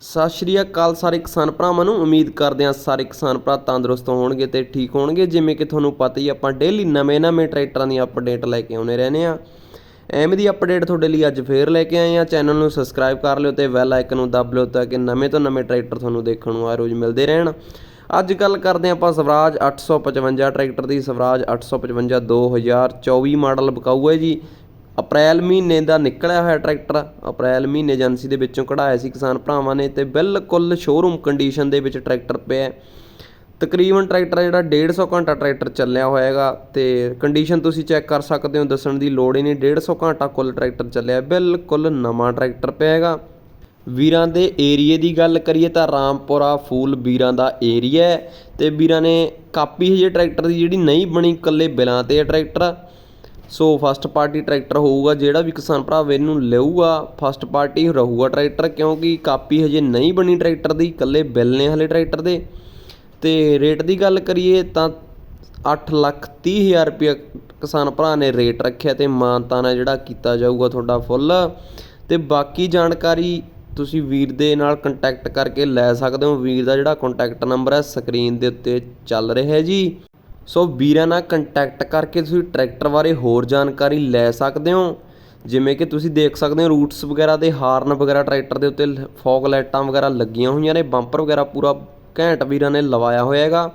ਸਤਿ ਸ਼੍ਰੀ ਅਕਾਲ ਸਾਰੇ ਕਿਸਾਨ ਭਰਾਵਾਂ ਨੂੰ। ਉਮੀਦ ਕਰਦੇ ਹਾਂ ਸਾਰੇ ਕਿਸਾਨ ਭਰਾ ਤੰਦਰੁਸਤ ਹੋਣਗੇ ਤੇ ਠੀਕ ਹੋਣਗੇ। ਜਿਵੇਂ ਕਿ ਤੁਹਾਨੂੰ ਪਤਾ ਹੀ ਆਪਾਂ ਡੇਲੀ ਨਵੇਂ-ਨਵੇਂ ਟਰੈਕਟਰਾਂ ਦੀ ਅਪਡੇਟ ਲੈ ਕੇ ਆਉਨੇ ਰਹਿੰਦੇ ਆ ਐਵੇਂ ਦੀ ਅਪਡੇਟ ਤੁਹਾਡੇ ਲਈ ਅੱਜ ਫੇਰ ਲੈ ਕੇ ਆਏ ਆ ਚੈਨਲ ਨੂੰ ਸਬਸਕ੍ਰਾਈਬ ਕਰ ਲਿਓ ਤੇ ਬੈਲ ਆਈਕਨ ਨੂੰ ਦੱਬ ਲਿਓ ਤਾਂ ਕਿ ਨਵੇਂ ਤੋਂ ਨਵੇਂ ਟਰੈਕਟਰ ਤੁਹਾਨੂੰ ਦੇਖਣ ਨੂੰ ਆ ਰੋਜ਼ ਮਿਲਦੇ ਰਹਿਣ। ਅੱਜ ਗੱਲ ਕਰਦੇ ਹਾਂ ਆਪਾਂ ਸਵਰਾਜ 855 ਟਰੈਕਟਰ ਦੀ। ਸਵਰਾਜ 855 2024 ਮਾਡਲ ਬਕਾਊ ਹੈ ਜੀ। ਅਪ੍ਰੈਲ ਮਹੀਨੇ ਦਾ ਨਿਕਲਿਆ ਹੋਇਆ ਟਰੈਕਟਰ ਅਪ੍ਰੈਲ ਮਹੀਨੇ ਏਜੰਸੀ ਦੇ ਵਿੱਚੋਂ ਕਢਾਇਆ ਸੀ ਕਿਸਾਨ ਭਰਾਵਾਂ ਨੇ ਤੇ ਬਿਲਕੁਲ ਸ਼ੋਰੂਮ ਕੰਡੀਸ਼ਨ ਦੇ ਵਿੱਚ ਟਰੈਕਟਰ ਪਿਆ ਤਕਰੀਬਨ ਟਰੈਕਟਰ ਜਿਹੜਾ 150 ਘੰਟਾ ਟਰੈਕਟਰ ਚੱਲਿਆ ਹੋਇਆ ਹੈਗਾ ਤੇ ਕੰਡੀਸ਼ਨ ਤੁਸੀਂ ਚੈੱਕ ਕਰ ਸਕਦੇ ਹੋ, ਦੱਸਣ ਦੀ ਲੋੜ ਹੀ ਨਹੀਂ 150 ਘੰਟਾ ਕੁੱਲ ਟਰੈਕਟਰ ਚੱਲਿਆ, ਬਿਲਕੁਲ ਨਵਾਂ ਟਰੈਕਟਰ ਪਿਆ ਹੈਗਾ। ਵੀਰਾਂ ਦੇ ਏਰੀਏ ਦੀ ਗੱਲ ਕਰੀਏ ਤਾਂ ਰਾਮਪੁਰਾ ਫੂਲ ਵੀਰਾਂ ਦਾ ਏਰੀਆ ਹੈ ਤੇ ਵੀਰਾਂ ਨੇ ਕਾਪੀ ਹਜੇ ਟਰੈਕਟਰ ਦੀ ਜਿਹੜੀ ਨਹੀਂ ਬਣੀ, ਇਕੱਲੇ ਬਿਲਾਂ ਤੇ ਹੈ tractor. So first party tractor ਹੋਊਗਾ ਜਿਹੜਾ ਵੀ ਕਿਸਾਨ ਭਰਾ ਇਹਨੂੰ ਲਊਗਾ, ਫਸਟ ਪਾਰਟੀ ਰਹੂਗਾ ਟਰੈਕਟਰ ਕਿਉਂਕਿ ਕਾਪੀ ਹਜੇ ਨਹੀਂ ਬਣੀ ਟਰੈਕਟਰ ਦੀ, ਇਕੱਲੇ ਬਿੱਲ ਨੇ ਹਲੇ ਟਰੈਕਟਰ ਦੇ। ਤੇ ਰੇਟ ਦੀ ਗੱਲ ਕਰੀਏ ਤਾਂ 8 ਲੱਖ 30 ਹਜ਼ਾਰ ਰੁਪਏ ਕਿਸਾਨ ਭਰਾ ਨੇ ਰੇਟ ਰੱਖਿਆ ਤੇ ਮਾਨਤਾਨਾ ਜਿਹੜਾ ਕੀਤਾ ਜਾਊਗਾ ਤੁਹਾਡਾ ਫੁੱਲ। ਤੇ ਬਾਕੀ ਜਾਣਕਾਰੀ ਤੁਸੀਂ ਵੀਰ ਦੇ ਨਾਲ ਕੰਟੈਕਟ ਕਰਕੇ ਲੈ ਸਕਦੇ ਹੋ। ਵੀਰ ਦਾ ਜਿਹੜਾ ਕੰਟੈਕਟ ਨੰਬਰ ਹੈ ਸਕਰੀਨ ਦੇ ਉੱਤੇ ਚੱਲ ਰਿਹਾ ਜੀ। ਸੋ ਵੀਰਾਂ ਨਾਲ ਕੰਟੈਕਟ ਕਰਕੇ ਤੁਸੀਂ ਟਰੈਕਟਰ ਬਾਰੇ ਹੋਰ ਜਾਣਕਾਰੀ ਲੈ ਸਕਦੇ ਹੋ। ਜਿਵੇਂ ਕਿ ਤੁਸੀਂ ਦੇਖ ਸਕਦੇ ਹੋ ਰੂਟਸ ਵਗੈਰਾ ਦੇ, ਹਾਰਨ ਵਗੈਰਾ ਟਰੈਕਟਰ ਦੇ ਉੱਤੇ ਫੌਗ ਲਾਈਟਾਂ ਵਗੈਰਾ ਲੱਗੀਆਂ ਹੋਈਆਂ ਨੇ, ਬੰਪਰ ਵਗੈਰਾ ਪੂਰਾ ਘੈਂਟ ਵੀਰਾਂ ਨੇ ਲਵਾਇਆ ਹੋਇਆ ਹੈਗਾ।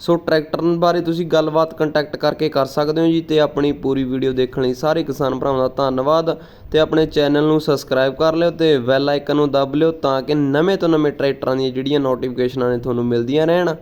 ਸੋ ਟਰੈਕਟਰ ਬਾਰੇ ਤੁਸੀਂ ਗੱਲਬਾਤ ਕੰਟੈਕਟ ਕਰਕੇ ਕਰ ਸਕਦੇ ਹੋ ਜੀ ਤੇ ਆਪਣੀ ਪੂਰੀ ਵੀਡੀਓ ਦੇਖਣ ਲਈ ਸਾਰੇ ਕਿਸਾਨ ਭਰਾਵਾਂ ਦਾ ਧੰਨਵਾਦ ਤੇ ਆਪਣੇ ਚੈਨਲ ਨੂੰ ਸਬਸਕ੍ਰਾਈਬ ਕਰ ਲਿਓ ਤੇ ਵੈਲ ਆਈਕਨ ਨੂੰ ਦਬ ਲਿਓ ਤਾਂ ਕਿ ਨਵੇਂ ਤੋਂ ਨਵੇਂ ਟਰੈਕਟਰਾਂ ਦੀਆਂ ਜਿਹੜੀਆਂ ਨੋਟੀਫਿਕੇਸ਼ਨਾਂ ਨੇ ਤੁਹਾਨੂੰ ਮਿਲਦੀਆਂ ਰਹਿਣ।